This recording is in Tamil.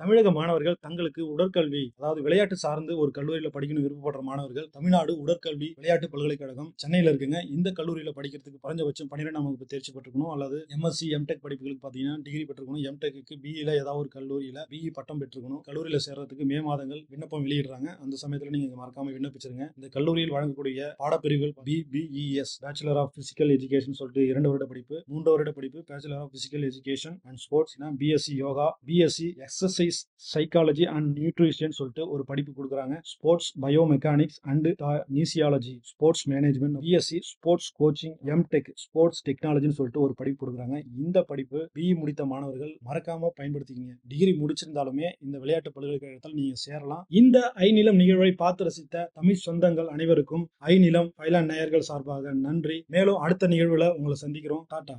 தமிழக மாணவர்கள் தங்களுக்கு உடற்கல்வி அதாவது விளையாட்டு சார்ந்து ஒரு கல்லூரியில படிக்கணும் விருப்பப்படுற மாணவர்கள் தமிழ்நாடு உடற்கல்வி விளையாட்டு பல்கலைக்கழகம் சென்னையில இருக்குங்க. இந்த கல்லூரியில படிக்கிறதுக்கு குறைஞ்சபட்சம் பன்னிரெண்டாம் வகுப்பு தேர்ச்சி பெற்றுக்கணும் அல்லது எம்எஸ்சி எம்டெக் படிப்புகளுக்கு பார்த்தீங்கன்னா டிகிரி பெற்றுக்கணும் எம்டெக்கு பிஇல ஏதாவது ஒரு கல்லூரியில பிஇ பட்டம் பெற்றுக்கணும் கல்லூரியில சேர்றதுக்கு மே மாதங்கள் விண்ணப்பம் வெளியிடுறாங்க. அந்த சமயத்துல நீங்க மறக்காம விண்ணப்பிச்சிருங்க. இந்த கல்லூரியில் வழங்கக்கூடிய பாடப்பிரிவுகள் BPES bachelor of physical education சொல்லிட்டு இரண்டு வருட படிப்பு மூன்று வருட படிப்பு bachelor of physical education and sports BSc yoga BSc exercise psychology and nutrition சொல்லிட்டு ஒரு படிப்பு கொடுக்குறாங்க. Sports biomechanics and kinesiology sports management BSc sports coaching MTech sports டெக்னாலஜின்னு சொல்லிட்டு ஒரு படிப்பு கொடுக்குறாங்க. இந்த படிப்பு பிஇ முடித்த மாணவர்கள் மறக்காம பயன்படுத்திக்கிங்க. டிகிரி முடிச்சிருந்தாலுமே இந்த விளையாட்டு பல்கலைக்கழகத்தில் நீங்க சேரலாம். இந்த ஐநிலம் நிகழ்வை பார்த்து ரசித்த தமிழ் சொந்தங்கள் அனைவருக்கும் ஐநிலம் பைலான் நேயர்கள் சார்பாக நன்றி. மேலும் அடுத்த நிகழ்வுல உங்களை சந்திக்கிறோம். டாடா